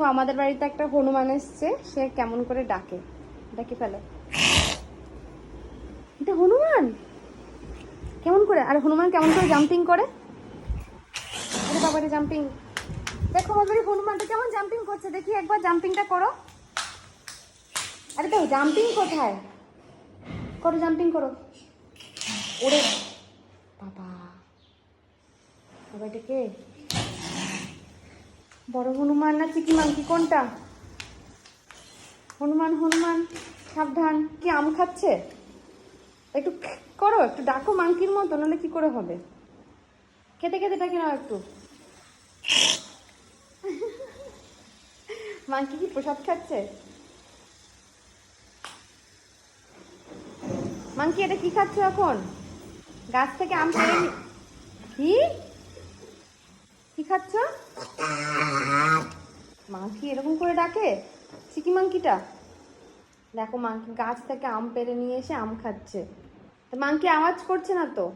তো আমাদের বাড়িতে একটা হনুমান এসছে, সে কেমন করে ডাকে। ডাকে ফেলে। এটা হনুমান? কেমন করে? আর হনুমান কেমন করে জাম্পিং করে? আরে বাবারে জাম্পিং দেখো আমাদের এই হনুমানটা কেমন জাম্পিং করছে? দেখি একবার জাম্পিংটা করো। আরে দেখো জাম্পিং কোথায়? করো জাম্পিং করো। ওরে বাবা। বাবা, এটা কে? বড় হনুমান না চিকি মাংকি কোনটা? হনুমান হনুমান, সাবধান। কি আম খাচ্ছে? একটু করো, একটু ডাকো মাংকির মতো, নাহলে কি করে হবে? খেতে খেতে ডাকে নাও একটু। মাংকি কি প্রসাদ খাচ্ছে? মাংকি এটা কি খাচ্ছ এখন? গাছ থেকে আম কি? খাচ্ছ? মাংকি এরকম করে ডাকে? চিকি মাংকিটা দেখো মাংকি গাছ থেকে আম পেরে নিয়ে এসে আম খাচ্ছে। মাংকি আওয়াজ করছে না তো?